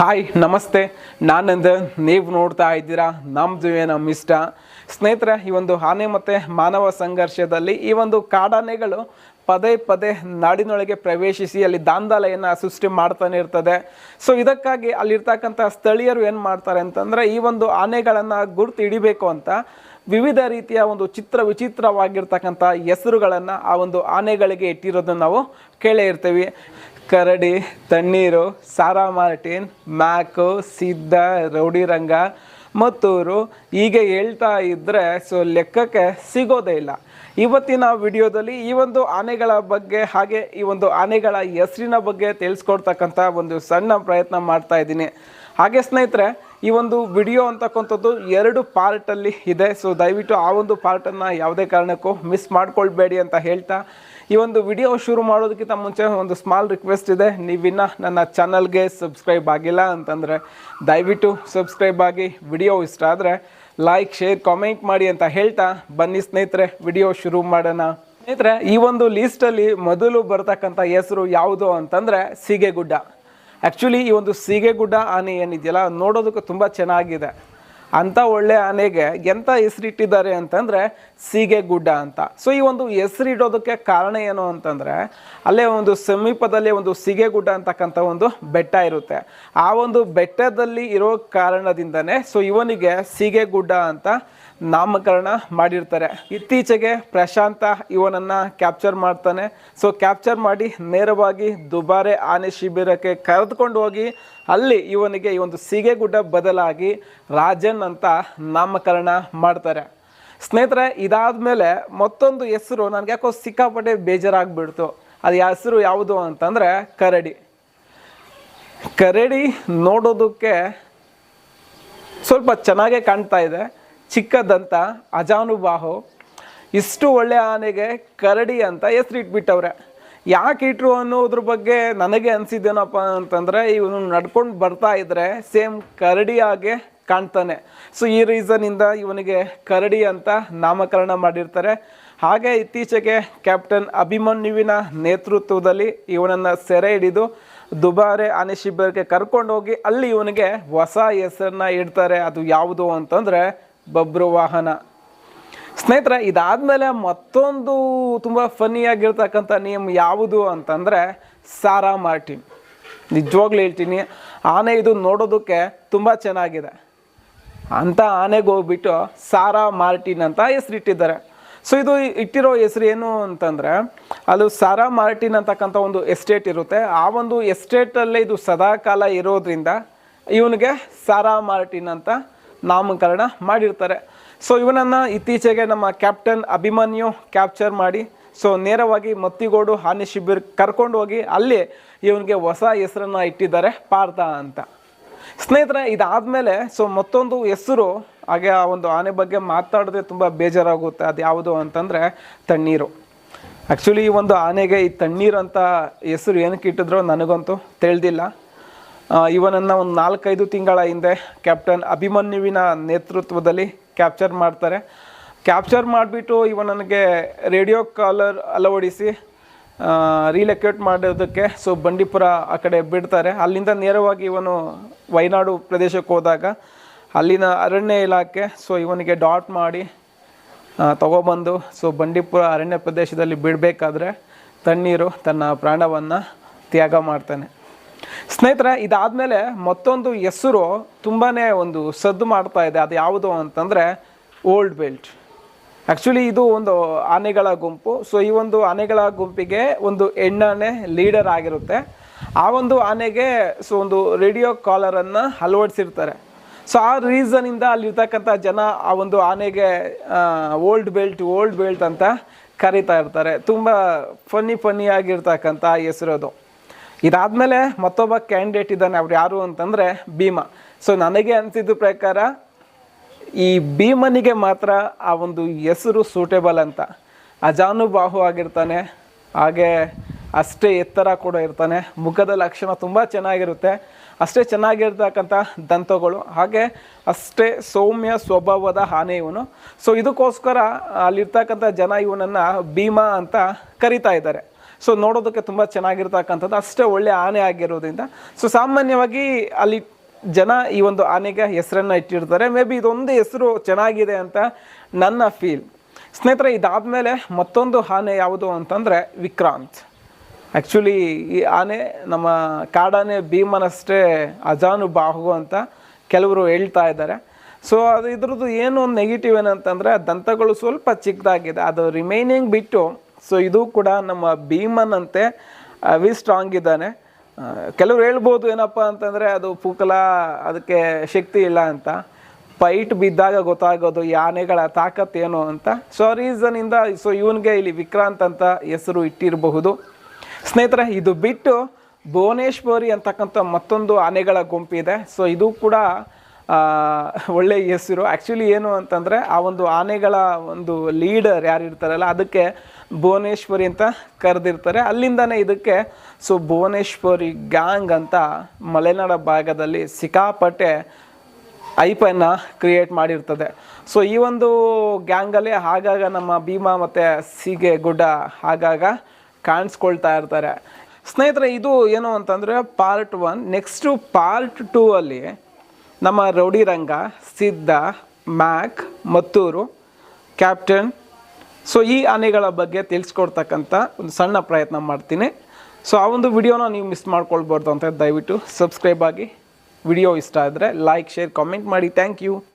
Hi, ನಮಸ್ತೆ. ನಾನಂದ ನೀವು ನೋಡ್ತಾ ಇದ್ದೀರಾ ನಮ್ದು ನಮ್ಮ ಇಷ್ಟ ಸ್ನೇಹಿತರೆ, ಈ ಒಂದು ಆನೆ ಮತ್ತು ಮಾನವ ಸಂಘರ್ಷದಲ್ಲಿ ಈ ಒಂದು ಕಾಡಾನೆಗಳು ಪದೇ ಪದೇ ನಾಡಿನೊಳಗೆ ಪ್ರವೇಶಿಸಿ ಅಲ್ಲಿ ದಾಂಧಲೆಯನ್ನು ಸೃಷ್ಟಿ ಮಾಡ್ತಾನೆ ಇರ್ತದೆ. ಸೊ ಇದಕ್ಕಾಗಿ ಅಲ್ಲಿರ್ತಕ್ಕಂಥ ಸ್ಥಳೀಯರು ಏನು ಮಾಡ್ತಾರೆ ಅಂತಂದರೆ ಈ ಒಂದು ಆನೆಗಳನ್ನು ಗುರುತು ಹಿಡಿಬೇಕು ಅಂತ ವಿವಿಧ ರೀತಿಯ ಒಂದು ಚಿತ್ರ ವಿಚಿತ್ರವಾಗಿರ್ತಕ್ಕಂಥ ಹೆಸರುಗಳನ್ನು ಆ ಒಂದು ಆನೆಗಳಿಗೆ ಇಟ್ಟಿರೋದನ್ನು ನಾವು ಕೇಳೇ ಇರ್ತೀವಿ. ಕರಡಿ, ತಣ್ಣೀರು, ಸಾರಾ ಮಾರ್ಟಿನ್, ಮ್ಯಾಕು ಸಿದ್ಧ ರೌಡಿರಂಗ ಮತ್ತೂರು ಹೀಗೆ ಹೇಳ್ತಾ ಇದ್ದರೆ ಸೊ ಲೆಕ್ಕಕ್ಕೆ ಸಿಗೋದೇ ಇಲ್ಲ. ಇವತ್ತಿನ ವಿಡಿಯೋದಲ್ಲಿ ಈ ಒಂದು ಆನೆಗಳ ಬಗ್ಗೆ ಹಾಗೆ ಈ ಒಂದು ಆನೆಗಳ ಹೆಸರಿನ ಬಗ್ಗೆ ತಿಳಿಸ್ಕೊಡ್ತಕ್ಕಂಥ ಒಂದು ಸಣ್ಣ ಪ್ರಯತ್ನ ಮಾಡ್ತಾ ಇದ್ದೀನಿ. ಹಾಗೆ ಸ್ನೇಹಿತರೆ ಈ ಒಂದು ವಿಡಿಯೋ ಅಂತಕ್ಕಂಥದ್ದು ಎರಡು ಪಾರ್ಟಲ್ಲಿ ಇದೆ. ಸೊ ದಯವಿಟ್ಟು ಆ ಒಂದು ಪಾರ್ಟನ್ನು ಯಾವುದೇ ಕಾರಣಕ್ಕೂ ಮಿಸ್ ಮಾಡ್ಕೊಳ್ಬೇಡಿ ಅಂತ ಹೇಳ್ತಾ ಈ ಒಂದು ವಿಡಿಯೋ ಶುರು ಮಾಡೋದಕ್ಕಿಂತ ಮುಂಚೆ ಒಂದು ಸ್ಮಾಲ್ ರಿಕ್ವೆಸ್ಟ್ ಇದೆ. ನೀವಿನ್ನ ನನ್ನ ಚಾನಲ್ಗೆ ಸಬ್ಸ್ಕ್ರೈಬ್ ಆಗಿಲ್ಲ ಅಂತಂದರೆ ದಯವಿಟ್ಟು ಸಬ್ಸ್ಕ್ರೈಬ್ ಆಗಿ ವಿಡಿಯೋ ಇಷ್ಟ ಆದರೆ ಲೈಕ್ ಶೇರ್ ಕಾಮೆಂಟ್ ಮಾಡಿ ಅಂತ ಹೇಳ್ತಾ ಬನ್ನಿ ಸ್ನೇಹಿತರೆ, ವಿಡಿಯೋ ಶುರು ಮಾಡೋಣ. ಸ್ನೇಹಿತರೆ, ಈ ಒಂದು ಲೀಸ್ಟಲ್ಲಿ ಮೊದಲು ಬರ್ತಕ್ಕಂಥ ಹೆಸರು ಯಾವುದು ಅಂತಂದರೆ ಸೀಗೆಗುಡ್ಡ. ಆ್ಯಕ್ಚುಲಿ ಈ ಒಂದು ಸೀಗೆಗುಡ್ಡ ಆನೆ ಏನಿದೆಯಲ್ಲ ನೋಡೋದಕ್ಕೆ ತುಂಬ ಚೆನ್ನಾಗಿದೆ. ಅಂಥ ಒಳ್ಳೆ ಆನೆಗೆ ಎಂಥ ಹೆಸರಿಟ್ಟಿದ್ದಾರೆ ಅಂತಂದರೆ ಸೀಗೆಗುಡ್ಡ ಅಂತ. ಸೊ ಈ ಒಂದು ಹೆಸರಿಡೋದಕ್ಕೆ ಕಾರಣ ಏನು ಅಂತಂದರೆ, ಅಲ್ಲೇ ಒಂದು ಸಮೀಪದಲ್ಲಿ ಒಂದು ಸೀಗೆಗುಡ್ಡ ಅಂತಕ್ಕಂಥ ಒಂದು ಬೆಟ್ಟ ಇರುತ್ತೆ. ಆ ಒಂದು ಬೆಟ್ಟದಲ್ಲಿ ಇರೋ ಕಾರಣದಿಂದನೇ ಸೊ ಇವನಿಗೆ ಸೀಗೆಗುಡ್ಡ ಅಂತ ನಾಮಕರಣ ಮಾಡಿರ್ತಾರೆ. ಇತ್ತೀಚೆಗೆ ಪ್ರಶಾಂತ ಇವನನ್ನು ಕ್ಯಾಪ್ಚರ್ ಮಾಡ್ತಾನೆ. ಸೊ ಕ್ಯಾಪ್ಚರ್ ಮಾಡಿ ನೇರವಾಗಿ ದುಬಾರೆ ಆನೆ ಶಿಬಿರಕ್ಕೆ ಕರೆದುಕೊಂಡು ಹೋಗಿ, ಅಲ್ಲಿ ಇವನಿಗೆ ಈ ಒಂದು ಸೀಗೆಗುಡ್ಡ ಬದಲಾಗಿ ರಾಜನ್ ಅಂತ ನಾಮಕರಣ ಮಾಡ್ತಾರೆ. ಸ್ನೇಹಿತರೆ ಇದಾದ ಮೇಲೆ ಮತ್ತೊಂದು ಹೆಸರು ನನಗೆ ಯಾಕೋ ಸಿಕ್ಕಾಪಟ್ಟೆ ಬೇಜಾರಾಗ್ಬಿಡ್ತು. ಅದು ಹೆಸರು ಯಾವುದು ಅಂತಂದರೆ ಕರಡಿ. ಕರಡಿ ನೋಡೋದಕ್ಕೆ ಸ್ವಲ್ಪ ಚೆನ್ನಾಗೇ ಕಾಣ್ತಾ ಇದೆ. ಚಿಕ್ಕದಂತ ಅಜಾನುಬಾಹು, ಇಷ್ಟು ಒಳ್ಳೆ ಆನೆಗೆ ಕರಡಿ ಅಂತ ಹೆಸರು ಇಟ್ಬಿಟ್ಟವ್ರೆ ಯಾಕೆ ಇಟ್ರು ಅನ್ನೋದ್ರ ಬಗ್ಗೆ ನನಗೆ ಅನಿಸಿದ್ದೇನಪ್ಪ ಅಂತಂದರೆ, ಇವನು ನಡ್ಕೊಂಡು ಬರ್ತಾ ಇದ್ದರೆ ಸೇಮ್ ಕರಡಿ ಹಾಗೆ ಕಾಣ್ತಾನೆ. ಸೊ ಈ ರೀಸನಿಂದ ಇವನಿಗೆ ಕರಡಿ ಅಂತ ನಾಮಕರಣ ಮಾಡಿರ್ತಾರೆ. ಹಾಗೆ ಇತ್ತೀಚೆಗೆ ಕ್ಯಾಪ್ಟನ್ ಅಭಿಮನ್ಯುವಿನ ನೇತೃತ್ವದಲ್ಲಿ ಇವನನ್ನು ಸೆರೆ ಹಿಡಿದು ದುಬಾರೆ ಆನೆ ಶಿಬಿರಕ್ಕೆ ಕರ್ಕೊಂಡು ಹೋಗಿ ಅಲ್ಲಿ ಇವನಿಗೆ ಹೊಸ ಹೆಸರನ್ನ ಇಡ್ತಾರೆ. ಅದು ಯಾವುದು ಅಂತಂದರೆ ಬಬ್ರು ವಾಹನ ಸ್ನೇಹಿತರೆ, ಇದಾದಮೇಲೆ ಮತ್ತೊಂದು ತುಂಬ ಫನ್ನಿಯಾಗಿರ್ತಕ್ಕಂಥ ನಿಯಮ ಯಾವುದು ಅಂತಂದರೆ ಸಾರಾ ಮಾರ್ಟಿನ್. ನಿಜವಾಗ್ಲೂ ಹೇಳ್ತೀನಿ, ಆನೆ ಇದು ನೋಡೋದಕ್ಕೆ ತುಂಬ ಚೆನ್ನಾಗಿದೆ. ಅಂತ ಆನೆಗೆ ಹೋಗ್ಬಿಟ್ಟು ಸಾರಾ ಮಾರ್ಟಿನ್ ಅಂತ ಹೆಸರಿಟ್ಟಿದ್ದಾರೆ. ಸೊ ಇದು ಇಟ್ಟಿರೋ ಹೆಸರು ಏನು ಅಂತಂದರೆ, ಅದು ಸಾರಾ ಮಾರ್ಟಿನ್ ಅಂತಕ್ಕಂಥ ಒಂದು ಎಸ್ಟೇಟ್ ಇರುತ್ತೆ. ಆ ಒಂದು ಎಸ್ಟೇಟಲ್ಲೇ ಇದು ಸದಾಕಾಲ ಇರೋದ್ರಿಂದ ಇವನಿಗೆ ಸಾರಾ ಮಾರ್ಟಿನ್ ಅಂತ ನಾಮಕರಣ ಮಾಡಿರ್ತಾರೆ. ಸೊ ಇವನನ್ನು ಇತ್ತೀಚೆಗೆ ನಮ್ಮ ಕ್ಯಾಪ್ಟನ್ ಅಭಿಮನ್ಯು ಕ್ಯಾಪ್ಚರ್ ಮಾಡಿ ಸೊ ನೇರವಾಗಿ ಮತ್ತಿಗೋಡು ಹಾನಿ ಶಿಬಿರ್ ಕರ್ಕೊಂಡು ಹೋಗಿ ಅಲ್ಲಿ ಇವನಿಗೆ ಹೊಸ ಹೆಸರನ್ನು ಇಟ್ಟಿದ್ದಾರೆ ಪಾರ್ಥ ಅಂತ. ಸ್ನೇಹಿತರೆ, ಇದಾದಮೇಲೆ ಸೊ ಮತ್ತೊಂದು ಹೆಸರು, ಹಾಗೆ ಆ ಒಂದು ಆನೆ ಬಗ್ಗೆ ಮಾತಾಡಿದ್ರೆ ತುಂಬ ಬೇಜಾರಾಗುತ್ತೆ. ಅದು ಯಾವುದು ಅಂತಂದರೆ ತಣ್ಣೀರು. ಆ್ಯಕ್ಚುಲಿ ಈ ಒಂದು ಆನೆಗೆ ಈ ತಣ್ಣೀರು ಅಂತ ಹೆಸರು ಏನಕ್ಕೆ ಇಟ್ಟಿದ್ರೋ ನನಗಂತೂ ತಿಳಿದಿಲ್ಲ. ಇವನನ್ನು ಒಂದು ನಾಲ್ಕೈದು ತಿಂಗಳ ಹಿಂದೆ ಕ್ಯಾಪ್ಟನ್ ಅಭಿಮನ್ಯುವಿನ ನೇತೃತ್ವದಲ್ಲಿ ಕ್ಯಾಪ್ಚರ್ ಮಾಡ್ತಾರೆ. ಕ್ಯಾಪ್ಚರ್ ಮಾಡಿಬಿಟ್ಟು ಇವನನಿಗೆ ರೇಡಿಯೋ ಕಾಲರ್ ಅಳವಡಿಸಿ ರೀಲೊಕೇಟ್ ಮಾಡೋದಕ್ಕೆ ಸೊ ಬಂಡೀಪುರ ಆ ಕಡೆ ಬಿಡ್ತಾರೆ. ಅಲ್ಲಿಂದ ನೇರವಾಗಿ ಇವನು ವಯನಾಡು ಪ್ರದೇಶಕ್ಕೆ ಹೋದಾಗ ಅಲ್ಲಿನ ಅರಣ್ಯ ಇಲಾಖೆ ಸೊ ಇವನಿಗೆ ಡಾಟ್ ಮಾಡಿ ತಗೊಬಂದು ಸೊ ಬಂಡೀಪುರ ಅರಣ್ಯ ಪ್ರದೇಶದಲ್ಲಿ ಬಿಡಬೇಕಾದ್ರೆ ತಣ್ಣೀರು ತನ್ನ ಪ್ರಾಣವನ್ನು ತ್ಯಾಗ ಮಾಡ್ತಾನೆ. ಸ್ನೇಹಿತರೆ, ಇದಾದಮೇಲೆ ಮತ್ತೊಂದು ಹೆಸರು ತುಂಬಾ ಒಂದು ಸದ್ದು ಮಾಡ್ತಾ ಇದೆ. ಅದು ಯಾವುದು ಅಂತಂದರೆ ಓಲ್ಡ್ ಬೆಲ್ಟ್ ಆ್ಯಕ್ಚುಲಿ ಇದು ಒಂದು ಆನೆಗಳ ಗುಂಪು. ಸೊ ಈ ಒಂದು ಆನೆಗಳ ಗುಂಪಿಗೆ ಒಂದು ಹೆಣ್ಣಾನೆ ಲೀಡರ್ ಆಗಿರುತ್ತೆ. ಆ ಒಂದು ಆನೆಗೆ ಸೊ ಒಂದು ರೇಡಿಯೋ ಕಾಲರನ್ನು ಅಳವಡಿಸಿರ್ತಾರೆ. ಸೊ ಆ ರೀಸನಿಂದ ಅಲ್ಲಿರ್ತಕ್ಕಂಥ ಜನ ಆ ಒಂದು ಆನೆಗೆ ಓಲ್ಡ್ ಬೆಲ್ಟ್ ಓಲ್ಡ್ ಬೆಲ್ಟ್ ಅಂತ ಕರೀತಾ ಇರ್ತಾರೆ. ತುಂಬ ಫನ್ನಿ ಫನ್ನಿಯಾಗಿರ್ತಕ್ಕಂಥ ಹೆಸರು ಅದು. ಇದಾದಮೇಲೆ ಮತ್ತೊಬ್ಬ ಕ್ಯಾಂಡಿಡೇಟ್ ಇದ್ದಾನೆ, ಅವ್ರು ಯಾರು ಅಂತಂದರೆ ಭೀಮಾ. ಸೊ ನನಗೆ ಅನಿಸಿದ ಪ್ರಕಾರ ಈ ಭೀಮನಿಗೆ ಮಾತ್ರ ಆ ಒಂದು ಹೆಸರು ಸೂಟೇಬಲ್ ಅಂತ. ಅಜಾನುಬಾಹು ಆಗಿರ್ತಾನೆ, ಹಾಗೆ ಅಷ್ಟೇ ಎತ್ತರ ಕೂಡ ಇರ್ತಾನೆ. ಮುಖದ ಲಕ್ಷಣ ತುಂಬ ಚೆನ್ನಾಗಿರುತ್ತೆ. ಅಷ್ಟೇ ಚೆನ್ನಾಗಿರ್ತಕ್ಕಂಥ ದಂತಗಳು, ಹಾಗೆ ಅಷ್ಟೇ ಸೌಮ್ಯ ಸ್ವಭಾವದ ಆನೆ ಇವನು. ಸೊ ಇದಕ್ಕೋಸ್ಕರ ಅಲ್ಲಿರ್ತಕ್ಕಂಥ ಜನ ಇವನನ್ನು ಭೀಮಾ ಅಂತ ಕರಿತಾ ಇದ್ದಾರೆ. ಸೊ ನೋಡೋದಕ್ಕೆ ತುಂಬ ಚೆನ್ನಾಗಿರ್ತಕ್ಕಂಥದ್ದು. ಅಷ್ಟೇ ಒಳ್ಳೆ ಆನೆ ಆಗಿರೋದ್ರಿಂದ. ಸೊ ಸಾಮಾನ್ಯವಾಗಿ ಅಲ್ಲಿ ಜನ ಈ ಒಂದು ಆನೆಗೆ ಹೆಸರನ್ನು ಇಟ್ಟಿರ್ತಾರೆ. ಮೇ ಬಿ ಇದೊಂದು ಹೆಸರು ಚೆನ್ನಾಗಿದೆ ಅಂತ ನನ್ನ ಫೀಲ್ ಸ್ನೇಹಿತರೆ, ಇದಾದಮೇಲೆ ಮತ್ತೊಂದು ಆನೆ ಯಾವುದು ಅಂತಂದರೆ ವಿಕ್ರಾಂತ್. ಆ್ಯಕ್ಚುಲಿ ಈ ಆನೆ ನಮ್ಮ ಕಾಡಾನೆ ಭೀಮನಷ್ಟೇ ಅಜಾನು ಬಾಹು ಅಂತ ಕೆಲವರು ಹೇಳ್ತಾ ಇದ್ದಾರೆ. ಸೊ ಅದು ಇದ್ರದ್ದು ಏನು ಒಂದು ನೆಗೆಟಿವ್ ಏನಂತಂದರೆ, ದಂತಗಳು ಸ್ವಲ್ಪ ಚಿಕ್ಕದಾಗಿದೆ. ಅದು ರಿಮೈನಿಂಗ್ ಬಿಟ್ಟು ಸೊ ಇದು ಕೂಡ ನಮ್ಮ ಭೀಮನಂತೆ ವಿ ಸ್ಟ್ರಾಂಗ್ ಇದ್ದಾನೆ. ಕೆಲವ್ರು ಹೇಳ್ಬೋದು ಏನಪ್ಪ ಅಂತಂದರೆ ಅದು ಪೂಕಲ, ಅದಕ್ಕೆ ಶಕ್ತಿ ಇಲ್ಲ ಅಂತ. ಫೈಟ್ ಬಿದ್ದಾಗ ಗೊತ್ತಾಗೋದು ಯಾನೆಗಳ ತಾಕತ್ ಏನು ಅಂತ. ಸೊ ಆ ರೀಸನಿಂದ ಸೊ ಇವನಿಗೆ ಇಲ್ಲಿ ವಿಕ್ರಾಂತ್ ಅಂತ ಹೆಸರು ಇಟ್ಟಿರಬಹುದು. ಸ್ನೇಹಿತರೆ, ಇದು ಬಿಟ್ಟು ಭುವನೇಶ್ವರಿ ಅಂತಕ್ಕಂಥ ಮತ್ತೊಂದು ಆನೆಗಳ ಗುಂಪಿದೆ. ಸೊ ಇದು ಕೂಡ ಆ, ಒಳ್ಳೆ ಹೆಸರು. ಆ್ಯಕ್ಚುಲಿ ಏನು ಅಂತಂದರೆ ಆ ಒಂದು ಆನೆಗಳ ಒಂದು ಲೀಡರ್ ಯಾರು ಇರ್ತಾರಲ್ಲ ಅದಕ್ಕೆ ಭುವನೇಶ್ವರಿ ಅಂತ ಕರೆದಿರ್ತಾರೆ. ಅಲ್ಲಿಂದನೇ ಇದಕ್ಕೆ ಸೊ ಭುವನೇಶ್ವರಿ ಗ್ಯಾಂಗ್ ಅಂತ ಮಲೆನಾಡ ಭಾಗದಲ್ಲಿ ಸಿಕ್ಕಾಪಟ್ಟೆ ಐಪನ್ನು ಕ್ರಿಯೇಟ್ ಮಾಡಿರ್ತದೆ. ಸೊ ಈ ಒಂದು ಗ್ಯಾಂಗಲ್ಲೇ ಆಗಾಗ ನಮ್ಮ ಭೀಮಾ ಮತ್ತು ಸೀಗೆ ಗುಡ್ಡ ಆಗಾಗ ಕಾಣಿಸ್ಕೊಳ್ತಾ ಇರ್ತಾರೆ. ಸ್ನೇಹಿತರೆ ಇದು ಏನು ಅಂತಂದರೆ part one next part two ಅಲ್ಲಿ ನಮ್ಮ ರೌಡಿ ರಂಗ ಸಿದ್ಧ ಮ್ಯಾಕ್, ಮತ್ತೂರು, ಕ್ಯಾಪ್ಟನ್. ಸೊ ಈ ಆನೆಗಳ ಬಗ್ಗೆ ತಿಳಿಸ್ಕೊಡ್ತಕ್ಕಂಥ ಒಂದು ಸಣ್ಣ ಪ್ರಯತ್ನ ಮಾಡ್ತೀನಿ. ಸೊ ಆ ಒಂದು ವಿಡಿಯೋನ ನೀವು ಮಿಸ್ ಮಾಡ್ಕೊಳ್ಬಾರ್ದು ಅಂತ ದಯವಿಟ್ಟು ಸಬ್ಸ್ಕ್ರೈಬ್ ಆಗಿ. ವಿಡಿಯೋ ಇಷ್ಟ ಆದರೆ ಲೈಕ್ ಶೇರ್ ಕಾಮೆಂಟ್ ಮಾಡಿ. Thank you